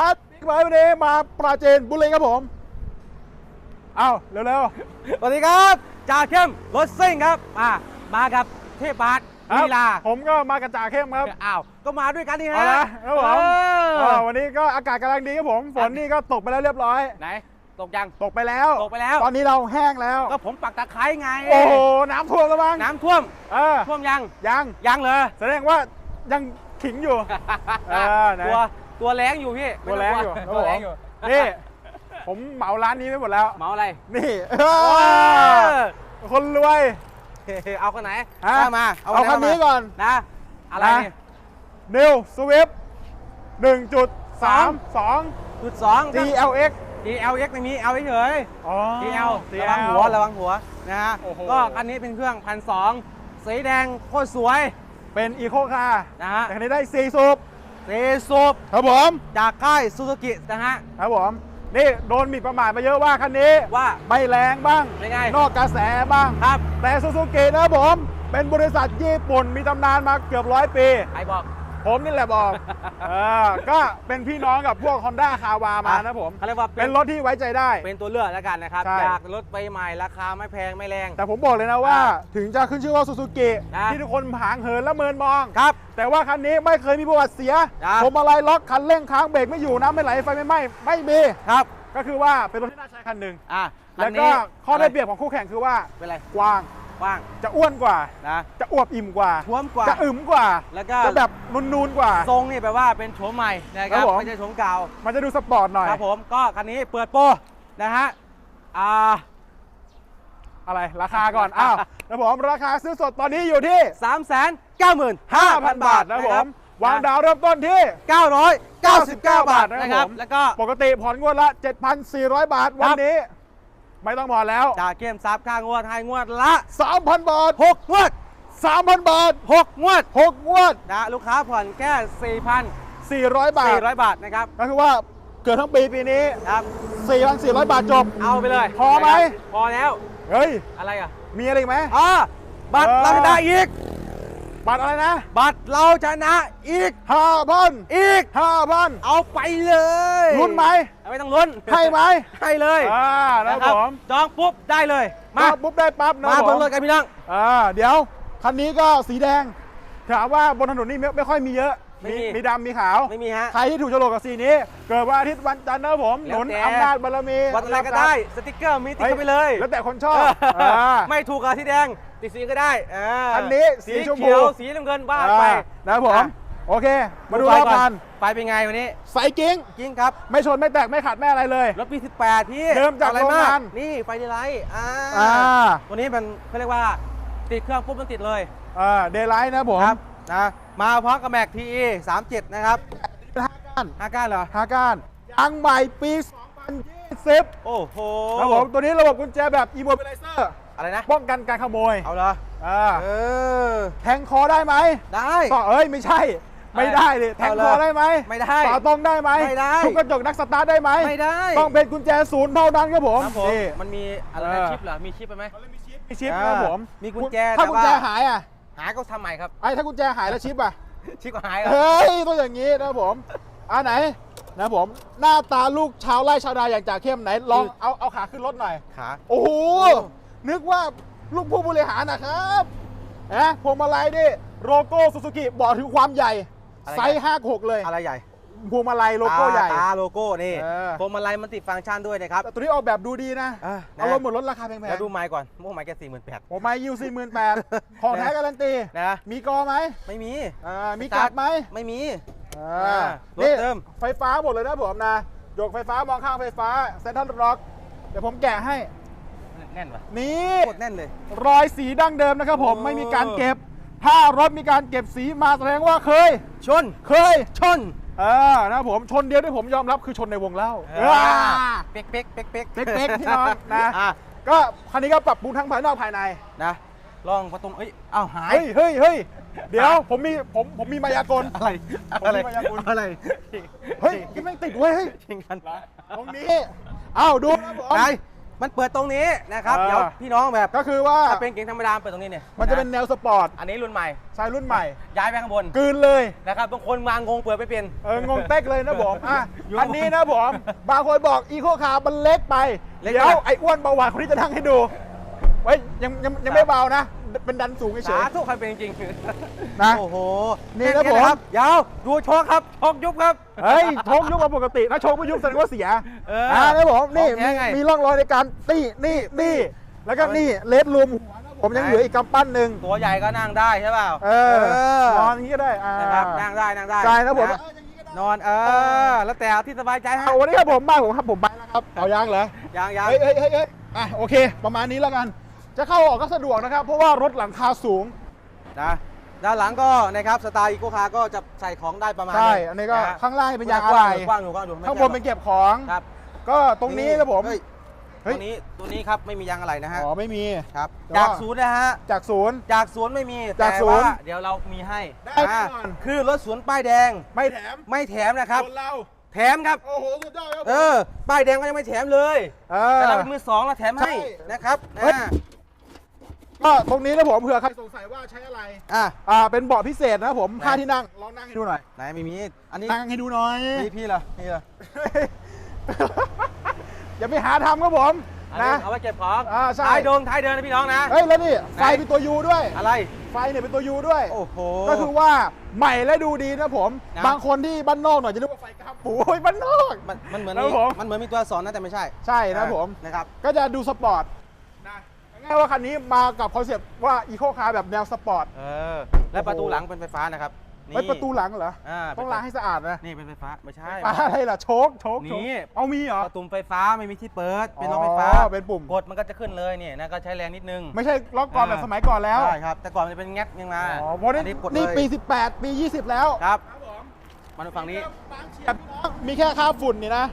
ครับบิ๊กไบค์วันนี้มาปราเจนบุรีครับผม เอาเร็ว สวัสดีครับจ่าเข้มรถซิ่งครับมามากับเทพบาทๆครับลีลาผมก็มากระจ่าเข้มครับอ้าวก็มาด้วยกันนี่ฮะเอาละครับผมเออเออวันนี้ก็อากาศกำลังดีครับผม ฝนนี่ก็ตกไปแล้วเรียบร้อย ไหนตกยัง ตกไปแล้ว ตกไปแล้ว ตอนนี้เราแห้งแล้ว ก็ผมปักตะไคร้ไงโอ้โห น้ำท่วมแล้วมั้งน้ำท่วมเออท่วมยังยัง ยังเลยแสดงว่ายังขิงอยู่ เออไหนตัว ตัวแรงอยู่พี่ตัวแรงอยู่ไม่ต้กลัวตัวแรงอยู่นี่ ผมเหมาร้านนี้ไปหมดแล้วเมาอะไร นี่เอเอออคนรวย เอาคนไหนฮะเอามา เอาคันนี้ก่อนนะ อะไรนะนี่นิวสวิฟหนึ่งจุดสามสองจุดสอง GLX DLX ไม่มีเอาเฉยอ๋อ DL ระวังหัวระวังหัวนะฮะโอ้โหก็คันนี้เป็นเครื่องพันสองสีแดงโคตรสวย เป็นอีโคคาร์นะฮะแต่คันนี้ได้4สูบ สีสูบครับผม จากค่ายซูซูกินะฮะ ครับผม นี่โดนหมิ่นประมาทมาเยอะว่าคันนี้ว่าไม่แรงบ้างเป็นไง นอกกระแสบ้าง ครับ แต่ซูซูกินะครับผม เป็นบริษัทญี่ปุ่นมีตำนานมาเกือบร้อยปี ใครบอก ผมนี่แหละบอกเออก็เป็นพี่น้องกับพวก Honda คาวามานะผม เขาเรียกว่าเป็นรถที่ไว้ใจได้ เป็นตัวเลือกแล้วกันนะครับใช่จากรถไปใหม่ราคาไม่แพงไม่แรง แต่ผมบอกเลยนะว่าอ่าถึงจะขึ้นชื่อว่าซูซูกินะ ที่ทุกคนหางเหินและเมินมอง ครับ แต่ว่าคันนี้ไม่เคยมีประวัติเสียนะ ผมอะไรล็อกคันเร่งค้างเบรกไม่อยู่น้ำไม่ไหลไฟไม่ไหม้ไม่มี ครับก็คือว่าเป็นรถที่น่าใช้คันหนึ่งอะแล้วก็ข้อได้เปรียบของคู่แข่งคือว่าเป็นไร กว้าง กว้างจะอ้วนกว่านะจะอวบอิ่มกว่าท้วมกว่า จะอึมกว่า แล้วก็ จะแบบนูนๆกว่า ทรงนี่แปลว่าเป็นโฉมใหม่นะคครัรับบผม ไม่ใช่โฉมเก่ามันจะดูสปอร์ตหน่อย ครับผมก็คันนี้เปิดโปรนะฮะอ่า อะไรราคาก่อน อ้าวนะผมราคาซื้อสดตอนนี้อยู่ที่สามแสนเก้าหมื่นห้าพัน5,000 บาบาททนะนะผครัมบวางดาวเริ่มต้นที่เก้าร้อยเก้าสิบเก้าบาทนะนะคครัรับบแล้วก็ ปกติผ่อนงวดละ 7,400 บาท วันนี้ ไม่ต้องผ่อนแล้ว จากเกมซับค่างวดให้งวดละ 3,000 บาทหกงวด 3,000 บาทหกงวด 6 งวด นะลูกค้าผ่อนแค่สี่พัน400 บาทสี่ร้อยบาทนะครับก็คือว่าเกิดทั้งปีปีนี้ ครับ 4,400 บาทจบ เอาไปเลยพอไหม นะครับพอแล้ว เฮ้ย อะไรอะ มีอะไรอีกไหม อ่าบัตรเออ เราชนะอีก บัตรอะไรนะ บัตรเราชนะอีก5,000อีก5,000เอาไปเลยลุ้นไหมไม่ต้องลุ้นให้ไหมให้เลยอ่านะครับผมจองปุ๊บได้เลย มามาปุ๊บได้ปั๊บนะมาผเบิ่งมรถกันพี่น้องอ่าเดี๋ยวคันนี้ก็สีแดง ถามว่าบนถนนนี่ไม่ไม่ค่อยมีเยอะไม่มีมีดำมีขาวไม่มีฮะใครที่ถูกโฉลกกับสีนี้ เกิดวันอาทิตย์วันจันทร์นะผมหแล้วนุนแต่อำนาจบารมีวัดอะไรก็ได้ สติกเกอร์มีติดเข้าไปเลย แล้วแต่คนชอบเอออ่าไม่ถูกกับที่แดง ติดสีก็ได้เอออันนี้สีชมพู เขียวสีน้ำเงินบ้าไป อ่านะครับผมอะ โอเค มาดูไฟรอบก่พันไฟเป็นไงวันนี้ใส่กิ้ง กิ้งครับไม่ชนไม่แตกไม่ขัดไม่อะไรเลย รถปี 18 พี่เดิมจากอะไรโรงงานนี่ไฟดีไลท์อ่าอ่าตัวนี้มันเขาเรียกว่าติดเครื่องปุ๊บมันติดเลยอ่าเดย์ไลท์นะผมครับนะมาพร้อมกับแม็กที37 นะครับห้าก้านห้าก้านเหรอ ห้าก้านยางใหม่ปี 2020 โอ้โห ครับผม ตัวนี้ระบบกุญแจแบบ immobilizer อะไรนะ ป้องกันการขโมยเอาเหรออ่าเออ แทงคอได้ไหมได้ ต่อเอ้ยไม่ใช่ ไม่ได้ดิแทงคอได้ไหมไม่ได้ต่อตรงได้ไหมไม่ได้ทุกกระจกนักสตาร์ทได้ไหมไม่ได้ต้องเป็นกุญแจศูนย์เท่านั้นครับผมครับผมนี่มันมีอะไรเอนะอชิปเหรอมีชิปไปไหมมีชิปนะครับผมมีกุญแจถ้าแต่กุญว่าแจหายอะหายก็ทำใหม่ครับไอ้ถ้ากุญแจหายแล้วชิปอะชิปก็หายเหรอเฮ้ยต้องอย่างนี้นะครับผมอ่าไหนนะครับผมหน้าตาลูกชาวไร่ชาวนาอย่างจ่าเข้มไหนลองเอาเอาขาขึ้นรถหน่อยขาโอ้โหโอ้ นึกว่าลูกผู้บริหารนะครับนะพวงมาลัยนี่โลโก้ซูซูกิบอกถึงความใหญ่ไซส์ 5 6 เลยอะไรใหญ่พวงมาลัยโลโก้ใหญ่ตาตาโลโก้นี่เออ พวงมาลัยมันติดฟังก์ชันด้วยนะครับแต่ตัวนี้ออกแบบดูดีนะ อะนะเอารถหมดรถราคาแพงแล้วดูไม้ก่อนโม่ไม้แค่สี่หมื่นแปดๆผมไม่ยูสี่หมื่นแปดของแท้การันตี นะมีกอไหมไม่มี อ่ามีกัดไหมไม่มี อ่าอ่ารถนี่เดิม ไฟฟ้าหมดเลยนะผมนะ โยกไฟฟ้ามองข้างไฟฟ้าเซ็นทรัลร็อกเดี๋ยวผมแกะให้ แน่นปะนี่โคตรแน่นเลย รอยสีดั้งเดิมนะครับผมโอ้ไม่มีการเก็บ ถ้ารถมีการเก็บสีมาแสดงว่าเคย ชน เคยชน เออนะครับผมชนเดียวที่ผมยอมรับคือชนในวงเล่าอ่าว้าเป๊กเป๊กเป๊กเป๊กเป๊กๆพี่น้องนะอะก็คันนี้ก็ปรับปรุงทั้งภายนอกภายใน นะลองประตูเอ้ยอ้าวหาย เฮ้ยเฮ้ยเฮ้ยเดี๋ยวผมมีผมผมมีมายากล อะไรผมมีมายากล อะไรเฮ้ยกินแม่งติดเว้ยเฮ้ยจริงกันตรงนี้เอ้าดูนะผมไหน มันเปิดตรงนี้นะครับอ่าเดี๋ยวพี่น้องแบบก็คือว่าถ้าเป็นเก๋งธรรมดาเปิดตรงนี้เนี่ยมันจะเป็นแนวสปอร์ตอันนี้รุ่นใหม่ใช้รุ่นใหม่ ย้ายไปข้างบนกลืนเลย นะครับบางคนมางงเปิดไม่เป็น เอองงเต๊กเลยนะผมอะอยู่อันนี้นะผมบางคนบอกอีโคคาร์มันเล็กไป เล็กเดี๋ยวไปไอ้อ้วนเบาหวานคนนี้จะนั่งให้ดูไว้ยยังยังยังไม่เบานะ เป็นดันสูงเฉสายธุใครเป็นจริงนะโอ้โหนี่นะแค่ผมครับยาวดูโชคครับโชคยุบครับๆเฮ้ยโชคยุบมาปกติถ้าโชคไม่ยุบแสดงว่าเสียเอออ่นะผมนี่ของแท้มีไงมีร่องรอยในการนี่นี่นี่แล้วก็นี่เลดรูมผมยังเหลืออีกกำปั้นหนึ่งตัวใหญ่ก็นั่งได้ใช่เปล่าเออนอนอย่างนี้ก็ได้อ่านะครับนั่งได้นั่งได้ใช่นะผมนอนเออ แล้วแต่เอาที่สบายใจฮะเอาวันนี้ครับผมบ้านผมครับผมไปแล้วครับเอายังเหรอยังยังเฮ้ยเฮ้ยเฮ้ยเฮ้ยอะโอเค ประมาณนี้แล้วกัน จะเข้าออกก็สะดวกนะครับ เพราะว่ารถหลังคาสูงนะด้านหลังก็นะครับสไตล์อีโคคาร์ก็จะใส่ของได้ประมาณใช่หงอันนี้ก็ะฮะข้างล่างเป็นยางอะไรกว้างอยู่กว้างอยู่ข้างบนเป็นเก็บของครับก็ตรงนี้นะผม เฮ้ยเฮ้ตัยวนี้ตัวนี้ครับไม่มียางอะไรนะฮะอ๋อไม่มี ครับแต่จากว่า ศูนย์นะฮะจากศูนย์ จากศูนย์ไม่มีจากแต่ศูนย์ ว่าเดี๋ยวเรามีให้ได้แน่อ่านอนคือรถศูนย์ป้ายแดงไม่แถมไม่แถมนะครับส่วนเรา แถมครับ โอ้โหสุดยอดครับเออป้ายแดงก็ยังไม่แถมเลย เอแต่อเราเป็นมือสองเราแถมให้ใช่ นะครับเฮ้ยอ่า ก็ตรงนี้นะผมเผื่อใครสงสัยว่าใช้อะไรอะอ่าเป็นเบาะพิเศษนะครับผมไหนค่าที่นั่งลองนั่งให้ดูหน่อยไหนไม่มีอันนี้นั่งให้ดูหน่อยพี่พี่เหรอพี่เหรออย่าไปหาทำครับผมอันนี้นะเอาไว้เก็บของอ่าใช่ท้ายโดงท้ายเดินนะพี่น้องนะเฮ้ยแล้วนี่ไฟเป็นตัวยูด้วยอะไรไฟเนี่ยเป็นตัวยูด้วยโอ้โหก็คือว่าใหม่และดูดีนะผมนะบางคนที่บ้านนอกหน่อยจะนึกว่าไฟกระปูโอ้ยบ้านนอกมันมันเหมือนครับมีผมมันเหมือนมีตัวสอนนะแต่ไม่ใช่ ใช่นะผมนะครับก็จะดูสปอร์ตนะ ง่ายๆว่าคันนี้มากับคอนเซปต์ว่าอีโคคาร์แบบแนวสปอร์ต เออ และประตูหลังเป็นไฟฟ้านะครับไอ้ประตูหลังเหรอ อ่าต้องล้างให้สะอาดนะนี่เป็นไฟฟ้าไม่ใช่ปลาอะไรล่ะโชกโชกโชกนี่ เอามีเหรอ ประตูไฟฟ้าไม่มีที่เปิด เป็นล็อกไฟฟ้าอ๋อเป็นปุ่ม กดมันก็จะขึ้นเลยเนี่ยนะก็ใช้แรงนิดนึงไม่ใช่ล็อกก่อนแบบสมัยก่อนแล้ว ใช่ครับ แต่ก่อนมันจะเป็นแง๊กยังมาอ๋อเพราะนี่อักดนี่เลยปี 18 ปี 20 แล้วครับครับผมมาดูฝั่งนี้ บางเฉียบพี่น้องมีแค่ค่าฝุ่นนี่นะ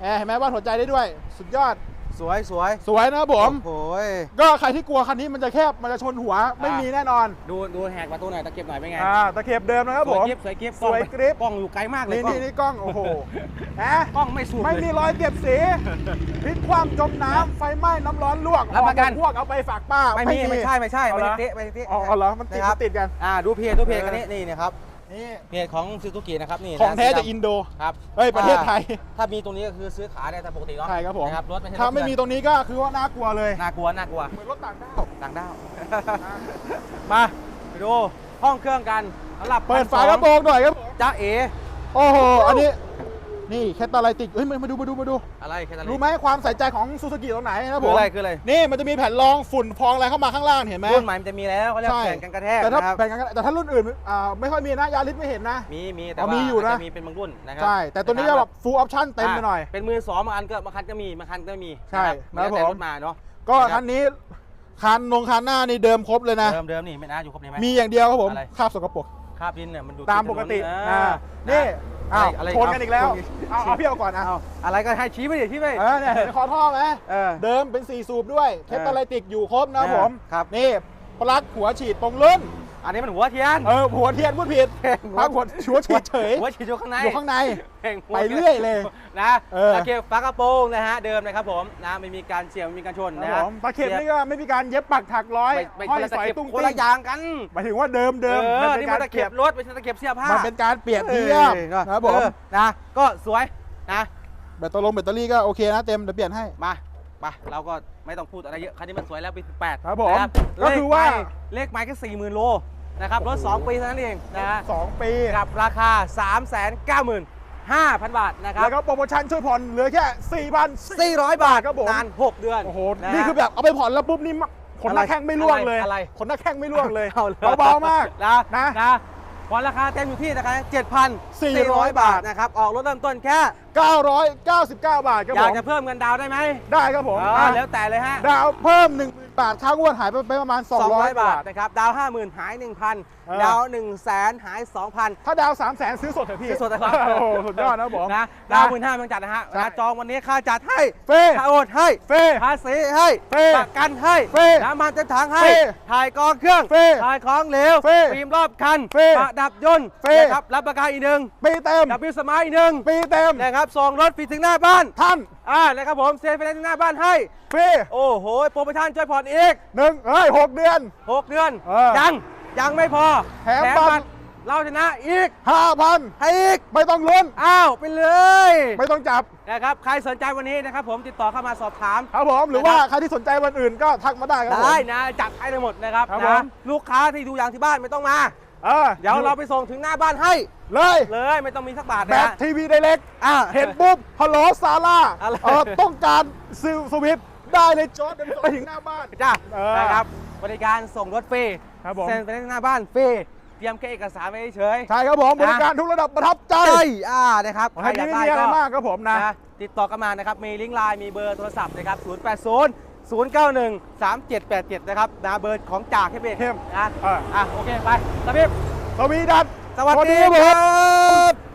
แหมเห็นไหมว่าดหัวใจได้ด้วย สุดยอดส วยสวยสวยนะครับผม โอ้โหก็ใครที่กลัวคันนี้มันจะแคบมันจะชนหัวไม่มีแน่นอนดูดูแหกประตูหน่อยตะเก็บหน่อยเป็นไงอ่าตะเข็บเดิมนะครับสผวยม กริบสวยกริบสวยกริบ กล้องอยู่ไกลมากเลยนี่กล้องนี่นี่กล้องโอ้โหนะ กล้องไม่สูดไม่เลยมีรอยเก็บสีพลิกความจมน้ำไฟไหม้น้ำร้อนลวกรับประกันห่อหมพวกเอาไปฝากป้าไม่มีไม่ใช่ไม่ใช่เอาไม่เหรอได้เตะไม่ได้เตะอ๋อเอาเหรอมันติดะครับ มันติดกัน อ่าดูเพจดูเพจเออกันนี้นี่นะครับ นี่เพจของซูซูกินะครับนี่ของแท้สีดำจากอินโดครับเฮ้ยประเทศไทย ถ้ามีตรงนี้ก็คือซื้อขายได้ตามปกติเนาะใช่ครับผมนะครับรถไม่ใช่ถ้ารถไม่มีเถื่อนตรงนี้ก็คือว่าน่ากลัวเลยน่ากลัวน่ากลัวเหมือนรถต่างด้าวต่างด้าวมาไปดูห้องเครื่องกันสำหรับเปิดฝา1,200กระโปรงหน่อยครับผมจ้าเอโอ้โหอันนี้ นี่แคตตาไลติกเฮ้ยมามาดูมาดูมาดู อะไรแค่นั้นรู้ไหมความใส่ใจของซูซูกิตรงไหนนะผคือมอะไรคืออะไรนี่มันจะมีแผ่นรองฝุ่นฟองอะไรเข้ามาข้างล่างเห็นไหม รุ่นใหม่มันจะมีแล้วเขาเรียกใช่ แผ่นกันกระแทกแต่ถ้านะครับแผ่นกันแต่ถ้ารุ่นอื่นอ่าไม่ค่อยมีนะยาลิสไม่เห็นนะ มีมีแต่อ๋อว่ามีอยู่นะาจจมีเป็นบางรุ่นนะครัใช่ แต่ตัวนี้จะแบบ full option เต็มไปหน่อยเป็นมือสองบางอันก็บางคันก็มีบางคันก็มีใช่นะครับครับแล้วแต่ผม รถมาเนาะ ก็นะครับ คันนี้คันนงคันหน้านี่เดิมครบเลยนะ เดิมเดิมนี่ไม่น่าอยู่ครบเลยไหม มีอย่างเดียวครับผมอะไร คราบสกปรกคราบดินเนี่ยมันดูตามปกติถนนอ่าเออนี่ะ อ้าวอะไรชนกันอีกแล้วเอาเอาพี่เอาก่อนอะเอาอะไรก็ให้ชี้ไปดิชี้ไป เออเนี่ยเห็นคอท่อไหมเออเดิมเป็น 4 สูบด้วยเคตาไลติกอยู่ครบนะเออผม ครับ นี่ปลั๊กหัวฉีดตรงรุ่น อันนี้มันหัวเทียน เออหัวเทียนพูดผิดหัวพักหัวหัวฉีดเฉยหัวฉีดอยู่ข้างในอยู่ข้างในแห่งหัวไปเรื่อยเลยนะเออตะเกียบฝากระโปรงนะฮะเดิมนะครับผมนะไม่มีการเฉียวไม่มีการชนคนะรับฮะผมตะเข็บนี่ก็ไม่มีการเย็บปักถักร้อยไม่ห้ไม่อยคนละสตะอยเกียบตุ้งคนติ้ละงอย่างกันหมายถึงว่าเดิมเดิมเอมันอเป็นนี่กามันรตะเปรีเกียยบบรถไม่ใช่ตะเกียบเสื้อผ้ามันเป็นการเปรียบเทียบออนะครับผมเออนะก็สวยนะแบตเตอรี่แบตเตอรี่ก็โอเคนะเต็มเดี๋ยวเปลี่ยนให้มา ไปเราก็ไม่ต้องพูดอะไรเยอะ คันนี้มันสวยแล้วปี18ครับผมนะก็คือว่า เลขไมล์ก็40,000 โลนะครับ รถ 2 ปีเท่านั้นเองนะฮะสองปีกับราคา 395,000 บาทนะครับ แล้วก็โปรโมชั่นช่วยผ่อนเหลือแค่4,000 400 บาทครับผมนาน 6 เดือน โอ้โหะฮะนี่คือแบบเอาไปผ่อนแล้วปุ๊บนี่ขนหน้าอะไรแข้งไม่ร่วงเลยอะไรขนหน้าแข้งไม่ร่วงเลยเอาเลยเบาๆมากนะนะนะผ่อนราคาเต็มอยู่ที่นะคะ7,400 บาทนะครับ ออกรถเริ่มต้นแค่ 999 บาทครับอผยากม จะเพิ่มเงินดาวน์ได้ไหมได้ครับผมอ่าอะแล้วแต่เลยฮะ ดาวเพิ่ม 1 0,000บาทค่างวดหายไปไปประมาณ 200 200 บาบาทท นะครับ ดาว 50,000 หาย1,000เออดาว 1 0 0 0 0แสนหาย 2,000ถ้าดาว 3 0 0แสนซื้อสดเถอะพี่ซื้อสดนะครับ โอ้โหสุดยอดนะผม นะดาวหมื่นห้าต้องจัดนะฮะใช่ นะจองวันนี้ค่าจัดให้เฟ่ค่าโอนให้ เฟ่ ภาษีให้เฟ่ประกันให้เฟ่น้ำมันเต็มถังให้เฟ่ถ่ายกองเครื่องเฟ่ถ่ายของเหลวเฟ่ฟิล์มรอบคันเฟ่ประดับยนต์เฟ่นะครับ รับประกันอีกหนึ่ง ปีเต็มดับบิวสมาร์ทอีกหนึ่งปีเต็ม นะครับส่งรถฟรีถึงหน้าบ้านท่านอ่านะครับผมเซ็นไฟแนนซ์ถึงหน้าบ้านให้ ฟรีโอ้โหโปรโมชั่นช่วยผ่อนอีก หนึ่งเฮ้ยหกเดือน 6 เดือน เออยังยังไม่พอแถมบัตร บัตรเราชนะอีกห้าพันให้อีก ไม่ต้องลุ้น อ้าวไปเลยไม่ต้องจับ นะครับใครสนใจวันนี้นะครับผมติดต่อเข้ามาสอบถาม ครับผม หรือว่าใครที่สนใจวันอื่นก็ทักมาได้ครับผม ได้นะจัดให้ทั้งหมดนะครับครับผนะมลูกค้าที่ดูอย่างที่บ้านไม่ต้องมา เออ เดี๋ยวเราไปส่งถึงหน้าบ้านให้ เลย เลยไม่ต้องมีสักบาทแบนะบทีวีไดเล็กอ่า เห็นปุ๊บฮัลโหลซาร่าอะไร เออต้องการซิลสวิฟต์ได้เลยจอร์ดเดินไปถึงหน้าบ้าน จ้าเออนะครับบริการส่งรถฟรีครับผม เซ็นไปหน้าบ้านฟรีเตรียมแค่เอกสารไว้เฉยใช่ครับผมนะบริการทุกระดับประทับใจใช่อ่านะครับอันนี้ไม่มีอะไรมากครับผมนะ นะติดต่อกันมานะครับ มีลิงก์ไลน์มีเบอร์โทรศัพท์นะครับ 080 091 3787 นะครับนะเบอร์ของจ่าเข้มเองเข้ม นะเอออะโอเค ไปสวัสดีสวีดัต สวัสดีครับ